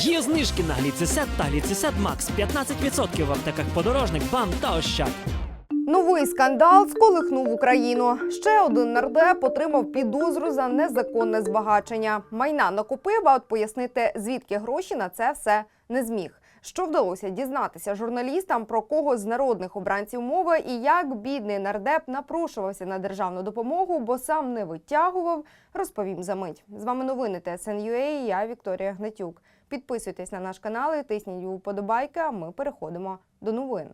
Є знижки на гліцисет та гліцисет Макс 15% в аптеках подорожник, бам та ощад. Новий скандал сколихнув Україну. Ще один нардеп отримав підозру за незаконне збагачення. Майна накупив, а от пояснити, звідки гроші на це все не зміг. Що вдалося дізнатися журналістам про кого з народних обранців мови і як бідний нардеп напрошувався на державну допомогу, бо сам не витягував, розповім за мить. З вами новини ТСНЮА, Я Вікторія Гнатюк. Підписуйтесь на наш канал і тисніть вподобайки. А ми переходимо до новин.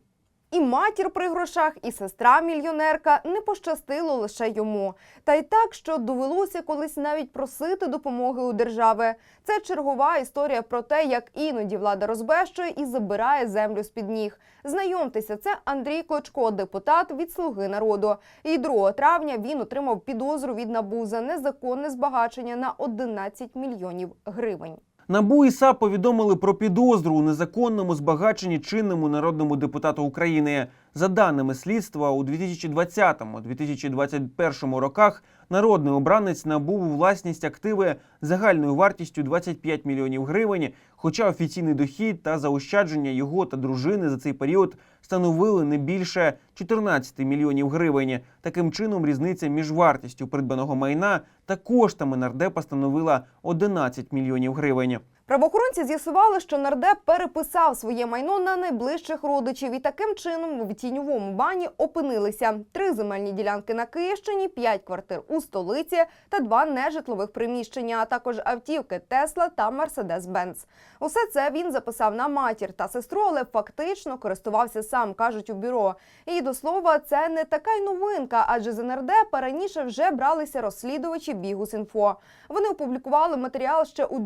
І матір при грошах, і сестра мільйонерка не пощастило лише йому. Та й так, що довелося колись навіть просити допомоги у держави. Це чергова історія про те, як іноді влада розбещує і забирає землю з під ніг. Знайомтеся, це Андрій Клочко, депутат від Слуги народу. І 2 травня він отримав підозру від НАБУ за незаконне збагачення на 11 мільйонів гривень. НАБУ і САП повідомили про підозру у незаконному збагаченні чинному народному депутату України. За даними слідства, у 2020-2021 роках народний обранець набув у власність активи загальною вартістю 25 мільйонів гривень. Хоча офіційний дохід та заощадження його та дружини за цей період становили не більше 14 мільйонів гривень. Таким чином, різниця між вартістю придбаного майна та коштами нардепа становила 11 мільйонів гривень. Правоохоронці з'ясували, що нардеп переписав своє майно на найближчих родичів і таким чином в тіньовому бані опинилися три земельні ділянки на Київщині, п'ять квартир у столиці та два нежитлових приміщення, а також автівки Тесла та Мерседес Бенц. Усе це він записав на матір та сестру, але фактично користувався сам, кажуть у бюро. І до слова, це не така й новинка, адже за нардепа раніше вже бралися розслідувачі Бігус.Інфо. Вони опублікували матеріал ще у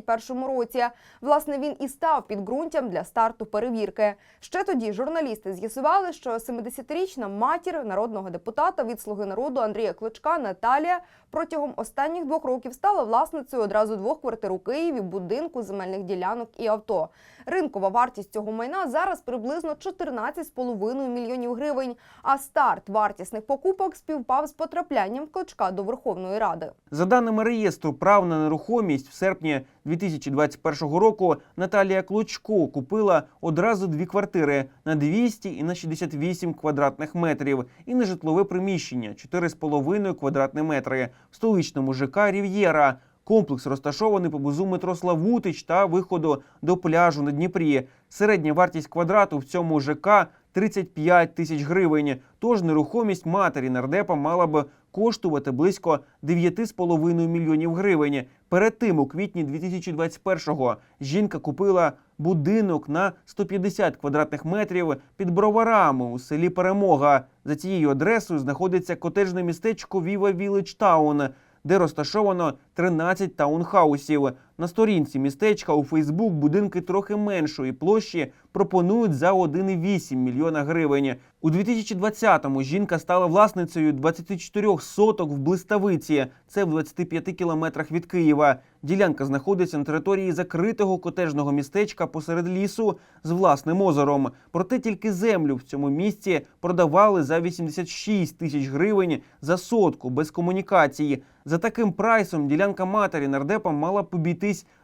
2021 році. Власне, він і став підґрунтям для старту перевірки. Ще тоді журналісти з'ясували, що 70-річна матір народного депутата від слуги народу Андрія Клочка Наталія протягом останніх двох років стала власницею одразу двох квартир у Києві, будинку, земельних ділянок і авто. Ринкова вартість цього майна зараз приблизно 14,5 мільйонів гривень. А старт вартісних покупок співпав з потраплянням Клочка до Верховної Ради. За даними реєстру прав на нерухомість, в серпні 2021 року Наталія Клочко купила одразу дві квартири на 200 і на 68 квадратних метрів і нежитлове приміщення 4,5 квадратні метри в столичному ЖК Рів'єра. Комплекс розташований поблизу метро Славутич та виходу до пляжу на Дніпрі. Середня вартість квадрату в цьому ЖК 35 тисяч гривень. Тож нерухомість матері нардепа мала б коштувати близько 9,5 мільйонів гривень. Перед тим, у квітні 2021-го, жінка купила будинок на 150 квадратних метрів під броварами у селі Перемога. За цією адресою знаходиться котеджне містечко Віва Village Town, де розташовано 13 таунхаусів. На сторінці містечка у Фейсбук будинки трохи меншої площі пропонують за 1,8 мільйона гривень. У 2020-му жінка стала власницею 24 соток в Блиставиці. Це в 25 кілометрах від Києва. Ділянка знаходиться на території закритого котежного містечка посеред лісу з власним озером. Проте тільки землю в цьому місці продавали за 86 тисяч гривень за сотку без комунікації. За таким прайсом ділянка матері нардепа мала б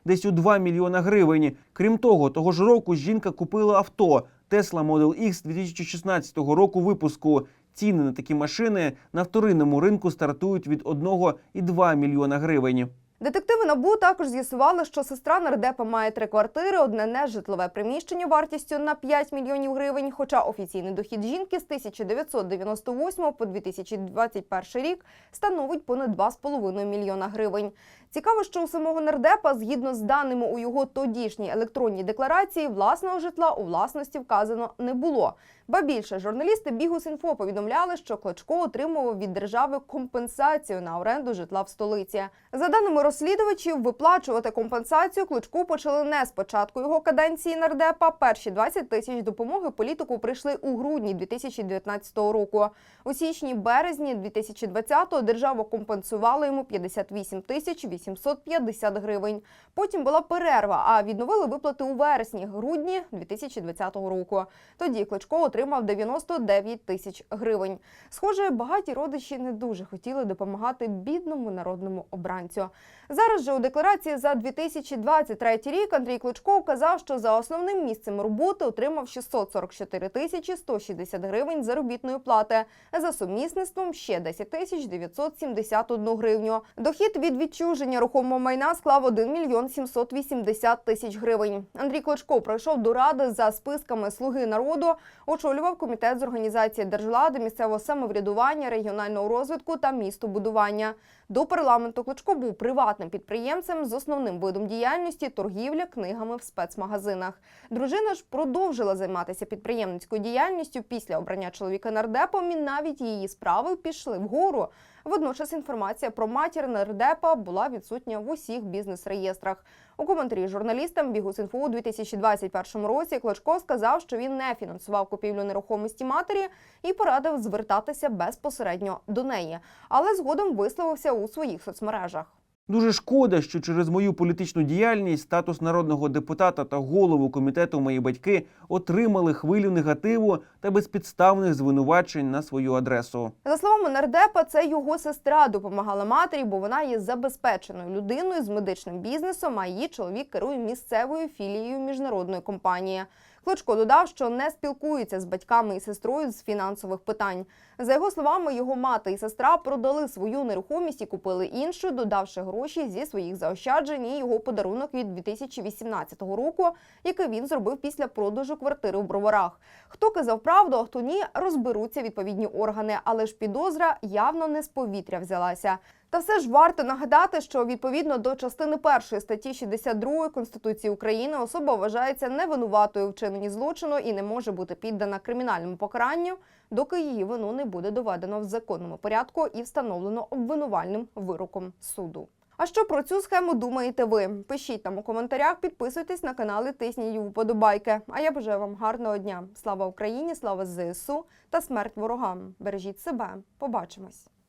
десь у 2 мільйона гривень. Крім того, того ж року жінка купила авто Tesla Model X 2016 року випуску. Ціни на такі машини на вторинному ринку стартують від 1,2 мільйона гривень. Детективи НАБУ також з'ясували, що сестра нардепа має три квартири, одне нежитлове приміщення вартістю на 5 мільйонів гривень. Хоча офіційний дохід жінки з 1998 по 2021 рік становить понад 2,5 мільйона гривень. Цікаво, що у самого нардепа, згідно з даними у його тодішній електронній декларації, власного житла у власності вказано не було. Ба більше журналісти Бігус.Інфо повідомляли, що Клочко отримував від держави компенсацію на оренду житла в столиці. За даними розслідувачів, виплачувати компенсацію Клочку почали не з початку його каденції нардепа. Перші 20 тисяч допомоги політику прийшли у грудні 2019 року. У січні березні 2020-го держава компенсувала йому 58 тисяч 850 гривень. Потім була перерва, а відновили виплати у вересні, грудні 2020 року. Тоді Кличко отримав 99 тисяч гривень. Схоже, багаті родичі не дуже хотіли допомагати бідному народному обранцю. Зараз же у декларації за 2023 рік Андрій Кличко вказав, що за основним місцем роботи отримав 644 тисячі 160 гривень заробітної плати. За сумісництвом ще 10 тисяч 971 гривню. Дохід від відчуження рухомого майна склав 1 мільйон 780 тисяч гривень. Андрій Кличко пройшов до ради за списками Слуги народу, очолював комітет з організації держвлади, місцевого самоврядування, регіонального розвитку та містобудування. До парламенту Кличко був приватним підприємцем з основним видом діяльності торгівля книгами в спецмагазинах. Дружина ж продовжила займатися підприємницькою діяльністю після обрання чоловіка нардепом, і навіть її справи пішли вгору. Водночас інформація про матір нардепа була відсутня в усіх бізнес-реєстрах. У коментарі журналістам Бігус.Інфо у 2021 році Клочко сказав, що він не фінансував купівлю нерухомості матері і порадив звертатися безпосередньо до неї, але згодом висловився у своїх соцмережах. Дуже шкода, що через мою політичну діяльність статус народного депутата та голову комітету мої батьки отримали хвилю негативу та безпідставних звинувачень на свою адресу. За словами нардепа, це його сестра допомагала матері, бо вона є забезпеченою людиною з медичним бізнесом. А її чоловік керує місцевою філією міжнародної компанії. Кличко додав, що не спілкується з батьками і сестрою з фінансових питань. За його словами, його мати і сестра продали свою нерухомість і купили іншу, додавши гроші зі своїх заощаджень і його подарунок від 2018 року, який він зробив після продажу квартири в броварах. Хто казав правду, а хто ні, розберуться відповідні органи, але ж підозра явно не з повітря взялася. Та все ж варто нагадати, що відповідно до частини першої статті 62 Конституції України особа вважається невинуватою в вчиненні злочину і не може бути піддана кримінальному покаранню, доки її вину не буде доведено в законному порядку і встановлено обвинувальним вироком суду. А що про цю схему думаєте ви? Пишіть там у коментарях, підписуйтесь на канали, тисніть вподобайки. А я бажаю вам гарного дня. Слава Україні, слава ЗСУ та смерть ворогам. Бережіть себе. Побачимось.